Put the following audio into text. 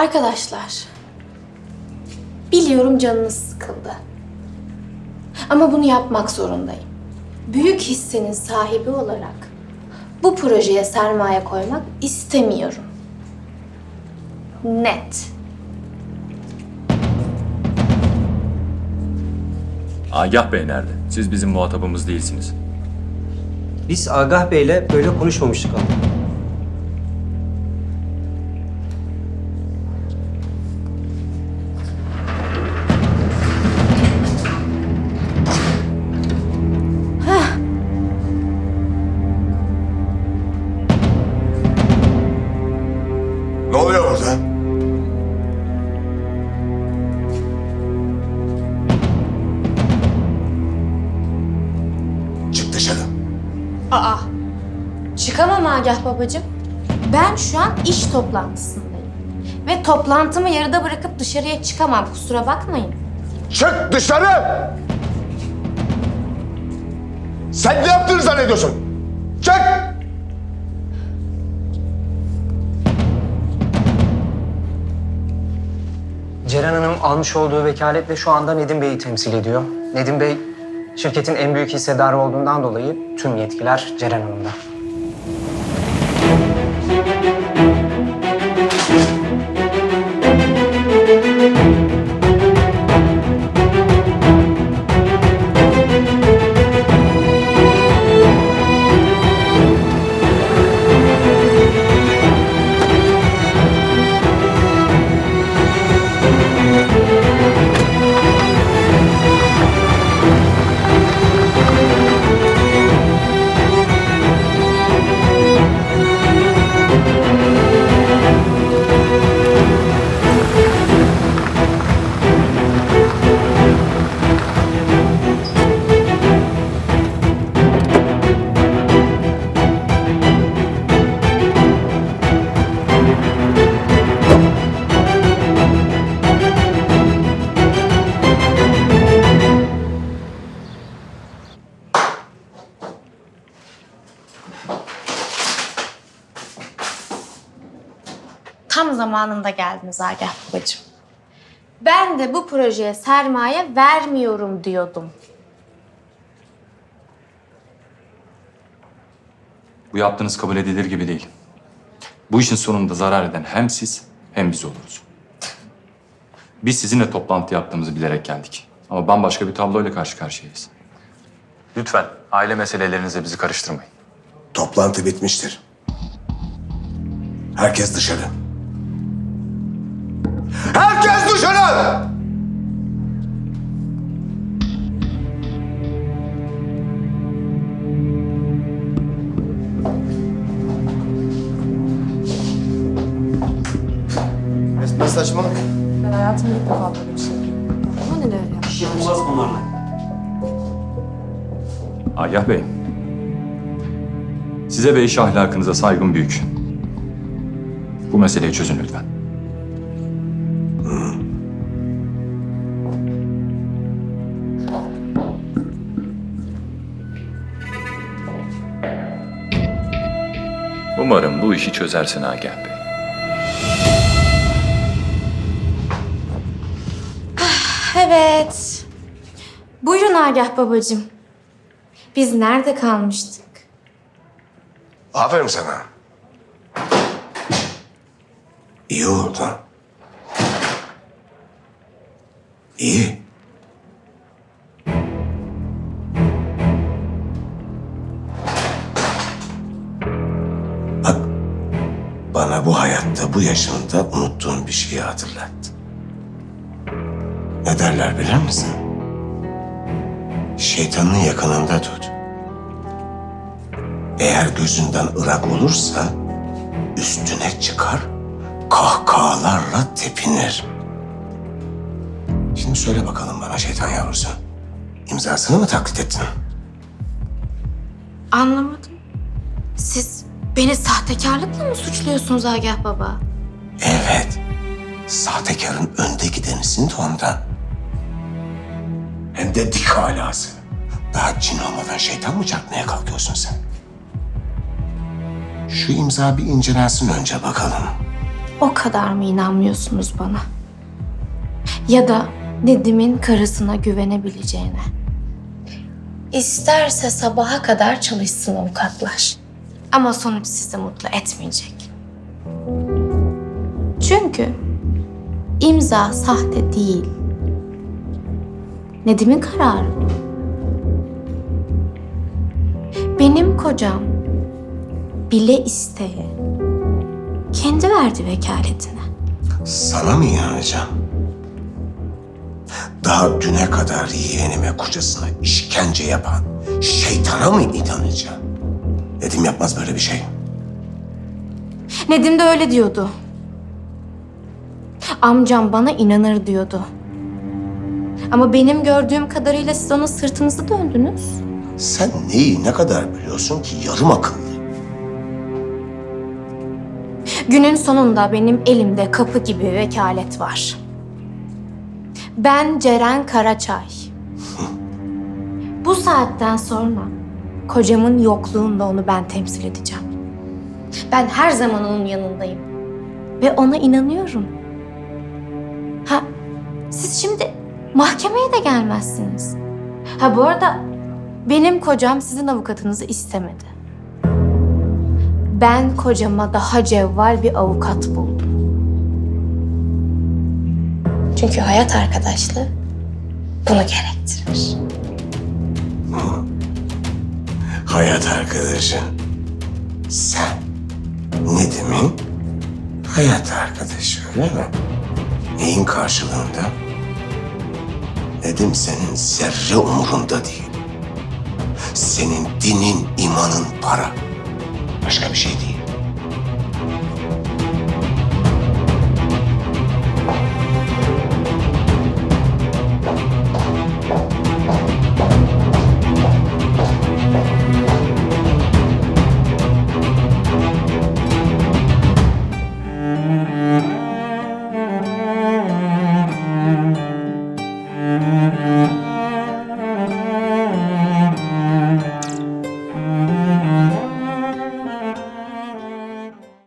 Arkadaşlar, biliyorum canınız sıkıldı. Ama bunu yapmak zorundayım. Büyük hissenin sahibi olarak bu projeye sermaye koymak istemiyorum. Net. Agah Bey nerede? Siz bizim muhatabımız değilsiniz. Biz Agah Bey'le böyle konuşmamıştık ama. Çıkamam Agah babacığım. Ben şu an iş toplantısındayım. Ve toplantımı yarıda bırakıp dışarıya çıkamam. Kusura bakmayın. Çık dışarı! Sen ne yaptığını zannediyorsun? Çık! Ceren Hanım almış olduğu vekaletle şu anda Nedim Bey'i temsil ediyor. Nedim Bey şirketin en büyük hissedarı olduğundan dolayı tüm yetkiler Ceren Hanım'da. Zamanında geldiniz Agah babacığım. Ben de bu projeye sermaye vermiyorum diyordum. Bu yaptığınız kabul edilir gibi değil. Bu işin sonunda zarar eden hem siz hem biz oluruz. Biz sizinle toplantı yaptığımızı bilerek geldik. Ama bambaşka bir tabloyla karşı karşıyayız. Lütfen aile meselelerinize bizi karıştırmayın. Toplantı bitmiştir. Herkes dışarı. Herkes dışarı! Ne saçmalık? Ben hayatımda ilk defa böyle bir şey Ama neler yaptım? Agah Bey, size ve iş ahlakınıza saygım büyük. Bu meseleyi çözün lütfen. Umarım bu işi çözersin Agah Bey. Evet. Buyurun Agah babacığım. Biz nerede kalmıştık? Aferin sana. İyi oldu. İyi. Bana bu hayatta, bu yaşında unuttuğum bir şeyi hatırlattı. Ne derler bilir misin? Şeytanın yakınında tut. Eğer gözünden ırak olursa üstüne çıkar, kahkahalarla tepinir. Şimdi söyle bakalım bana şeytan yavrusu. İmzasını mı taklit ettin? Anlamadım. Siz beni sahtekarlıkla mı suçluyorsunuz Agah baba? Evet. Sahtekarın önde gidenisin de ondan. Hem de dik alası. Daha cin olmadan şeytan mı çarpmaya kalkıyorsun sen? Şu imza bir incelensin önce bakalım. O kadar mı inanmıyorsunuz bana? Ya da Nedim'in karısına güvenebileceğine. İsterse sabaha kadar çalışsın avukatlar. Ama sonuç sizi mutlu etmeyecek. Çünkü imza sahte değil. Nedim'in kararı. Benim kocam bile isteye kendi verdi vekaletini. Sana mı inanacağım? Daha düne kadar yeğenime kocasına işkence yapan şeytana mı inanacağım? Dedim yapmaz böyle bir şey. Nedim de öyle diyordu. Amcam bana inanır diyordu. Ama benim gördüğüm kadarıyla siz onun sırtınızı döndünüz. Sen neyi ne kadar biliyorsun ki yarım akıllı? Günün sonunda benim elimde kapı gibi vekalet var. Ben Ceren Karaçay. Bu saatten sonra kocamın yokluğunda onu ben temsil edeceğim. Ben her zaman onun yanındayım. Ve ona inanıyorum. Ha, siz şimdi mahkemeye de gelmezsiniz. Ha bu arada benim kocam sizin avukatınızı istemedi. Ben kocama daha cevval bir avukat buldum. Çünkü hayat arkadaşlığı bunu gerektirir. Hayat arkadaşın. Sen. Nedim'in hayat arkadaşı öyle mi? Neyin karşılığında? Nedim senin zerre umurunda değil. Senin dinin, imanın para. Başka bir şey değil.